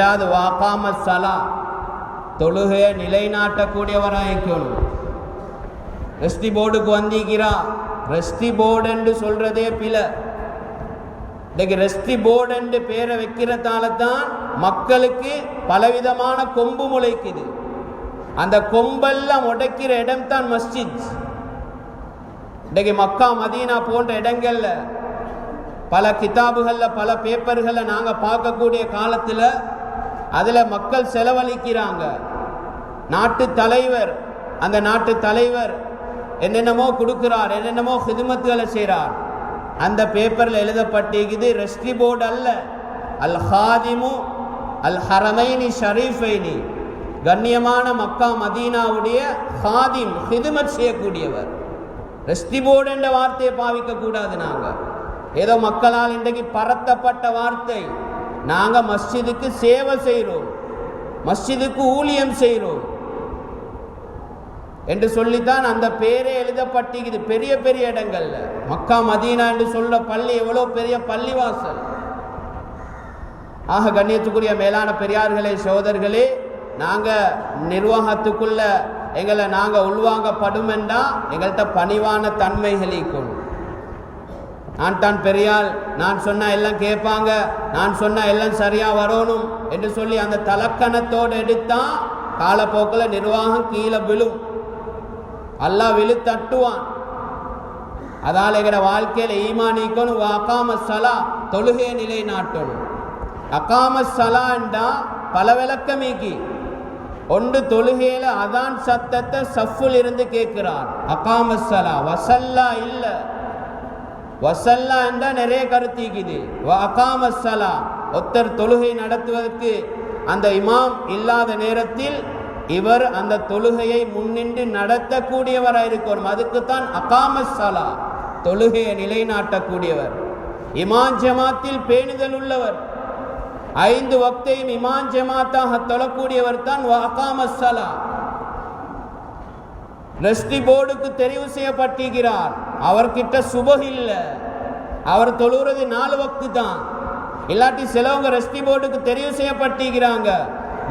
அதாவது வாக்காம சலா. தொழுகையை நிலைநாட்டக்கூடியவராயிருக்கணும். ரெஸ்டி போர்டுக்கு வந்திக்கிறா ரெஸ்டி போர்டுன்னு சொல்றதே பில இன்னைக்கு ரெஸ்டி போர்டுன்னு பேரை வைக்கிறதால தான் மக்களுக்கு பலவிதமான கொம்பு முளைக்குது. அந்த கொம்பெல்லாம் உடைக்கிற இடம் தான் மஸ்ஜித். இன்றைக்கு மக்கா மதீனா போன்ற இடங்களில் பல கிதாபுகளில் பல பேப்பர்களை நாங்கள் பார்க்கக்கூடிய காலத்தில் அதில் மக்கள் செலவழிக்கிறாங்க. நாட்டு தலைவர் அந்த நாட்டு தலைவர் என்னென்னமோ கொடுக்கிறார் என்னென்னமோ ஹிதுமத்துகளை செய்கிறார். அந்த பேப்பரில் எழுதப்பட்டிருக்குது ரெஸ்ட்ரி போர்டு அல்ல. அல் ஹாதிமு அல் ஹரமைனி ஷரீஃபைனி கண்ணியமான மக்கா மதீனாவுடைய ஹாதிம் ஹிதுமத் செய்யக்கூடியவர். ரெஸ்டி போர்டு என்ற வார்த்தையை பாவிக்க கூடாது நாங்கள் ஏதோ மக்களால் இன்றைக்கு பரத்தப்பட்ட வார்த்தை. நாங்கள் மஸ்ஜிதுக்கு சேவை செய்கிறோம் மஸ்ஜிதுக்கு ஊழியம் செய்கிறோம் என்று சொல்லித்தான் அந்த பேரே எழுதப்பட்டிருக்குது. பெரிய பெரிய இடங்கள்ல. மக்கா மதீனா என்று சொல்ல பள்ளி எவ்வளோ பெரிய பள்ளிவாசல். ஆக கண்ணியத்துக்குரிய மேலான பெரியார்களே சோதர்களே நாங்கள் நிர்வாகத்துக்குள்ள எங்களை நாங்கள் உள்வாங்கப்படும் என்றால் எங்கள்கிட்ட பணிவான தன்மைகள் ஈக்கணும் நான் தான் பெரியாள் நான் சொன்ன எல்லாம் கேட்பாங்க நான் சொன்ன எல்லாம் சரியா வரணும் என்று சொல்லி அந்த தலக்கணத்தோடு எடுத்தான் காலப்போக்கில் நிர்வாகம் கீழே விழும். அல்லாஹ் விழு தட்டுவான். அதால் எங்கட வாழ்க்கையில் ஈமானிக்கணும் அக்காம சலா தொழுகையை நிலைநாட்டணும். அக்காம சலான்டா பல விளக்கமீக்கி ஒன்று தொழுகையில் அதான் சத்தத்தை சஃப்புல் இருந்து கேட்கிறார். அகாம சலா வசல்லா இல்லை. வசல்லா என்றால் நிறைய கருத்திக்குது அகாம சலா ஒத்தர் தொழுகை நடத்துவதற்கு அந்த இமாம் இல்லாத நேரத்தில் இவர் அந்த தொழுகையை முன்னின்று நடத்தக்கூடியவராக இருக்கணும் அதுக்குத்தான் அகாம சலா தொழுகையை நிலைநாட்டக்கூடியவர். இமான் ஜமாத்தில் பேணுதல் உள்ளவர். ஐந்து வக்தையும் இமான் ஜமாத்தாக தொழக்கூடியவர் தான் அகாம சலா ரெஸ்டி போர்டுக்கு தெரிவு செய்யப்பட்டிருக்கிறார். அவர்கிட்ட சுபம் இல்லை. அவர் தொழுகிறது நாலு வக்து தான். இல்லாட்டி சிலவங்க ரெஸ்டி போர்டுக்கு தெரிவு செய்யப்பட்டிருக்கிறாங்க.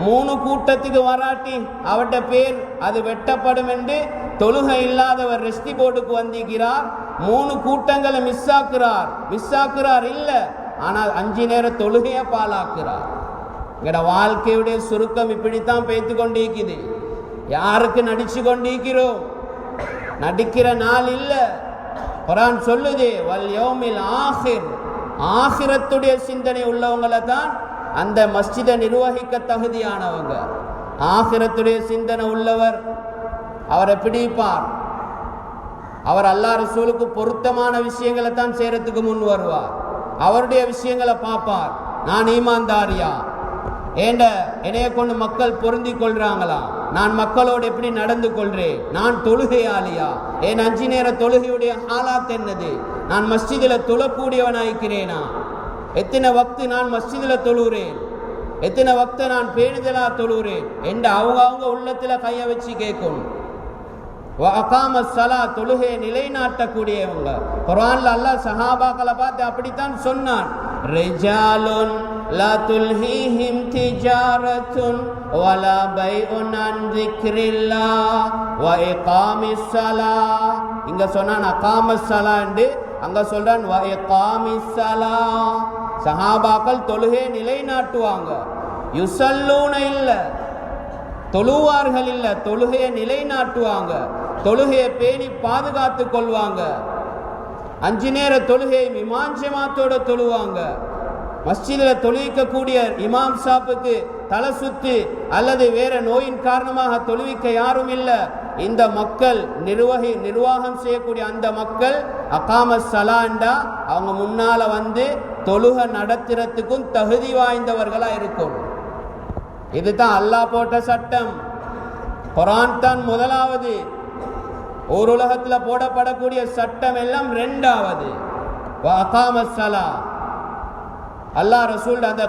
மூணு கூட்டத்துக்கு வராட்டி அவட்ட பேர் அது வெட்டப்படும் என்று தொழுகை இல்லாதவர் ரெஸ்டி போர்டுக்கு வந்திருக்கிறார். மூணு கூட்டங்களை மிஸ் ஆக்குறார். மிஸ் ஆக்குறார் இல்லை. ஆனால் அஞ்சு நேரம் தொழுகையை பாலாக்குறார் எங்கட வாழ்க்கையுடைய சுருக்கம் இப்படித்தான் பேத்து கொண்டிருக்குது. யாருக்கு நடிச்சு கொண்டிருக்கிறோம் நடிக்கிற நாள் இல்லை. குரான் சொல்லுது வல் யோமில் ஆஹிர். ஆஹிரத்துடைய சிந்தனை உள்ளவங்களை தான் அந்த மஸ்ஜிதை நிர்வகிக்க தகுதியானவங்க. ஆஹிரத்துடைய சிந்தனை உள்ளவர் அவரை பிடிப்பார். அவர் அல்லா ரசூலுக்கு பொருத்தமான விஷயங்களை தான் செய்யறதுக்கு முன் வருவார். அவருடைய விஷயங்களை பார்ப்பார். நான் ஈமான்தாரியா? ஏண்ட என்னைய கொண்டு மக்கள் பொருந்தி கொள்றாங்களா? நான் மக்களோடு எப்படி நடந்து கொள்றேன்? நான் தொழுகையாளியா? என் அஞ்சு நேர தொழுகையுடைய ஹாலாத் என்னது? நான் மஸ்ஜிதில் தொழக்கூடியவனாய்க்கிறேனா எத்தனை வக்து நான் மஸ்ஜிதில் தொழுகிறேன் எத்தனை வக்த நான் பேணுதலா தொழுகிறேன் என்று அவங்க அவங்க உள்ளத்தில் கையை வச்சு கேட்கணும் அகாம சலா தொழுகையை நிலைநாட்டக்கூடியவங்க. குரான்ல அல்லாஹ் சஹாபாக்களை பார்த்து அப்படித்தான் சொன்னான். ரிஜாலுன் لا تلهيهم تجارة ولا بيع அன் ذكر வ وإقام الصلاة. இங்க சொன்னான் அகாமஸ் சலாண்டு அங்க சொல்றான் வ இகாமிஸ் ஸலா சஹாபாக்கள் தொழுகை நிலைநாட்டுவாங்க. யுசல்லூன இல்லை. தொழுவார்கள் இல்லை. தொழுகையை நிலைநாட்டுவாங்க. தொழுகையை பேணி பாதுகாத்து கொள்வாங்க. அஞ்சு நேர தொழுகையை மிமாஞ்சமாத்தோட தொழுவாங்க. மஸ்ஜிதில் தொழுவிக்கக்கூடிய இமாம் சாப்புக்கு தலை சுத்து அல்லது வேற நோயின் காரணமாக தொழுவிக்க யாரும் இல்லை. இந்த மக்கள் நிர்வகி நிர்வாகம் செய்யக்கூடிய அந்த மக்கள் அகாம சலாண்டா அவங்க முன்னால வந்து தொழுக நடத்துறதுக்கும் தகுதி வாய்ந்தவர்களா இருக்கும். இதுதான் அல்லாஹ் போட்ட சட்டம். குரான் தான் முதலாவது. ஒரு உலகத்தில் போடப்படக்கூடிய சட்டம் எல்லாம் ரெண்டாவது. அகாம சலா. அல்லாஹ் ரசூல் அந்த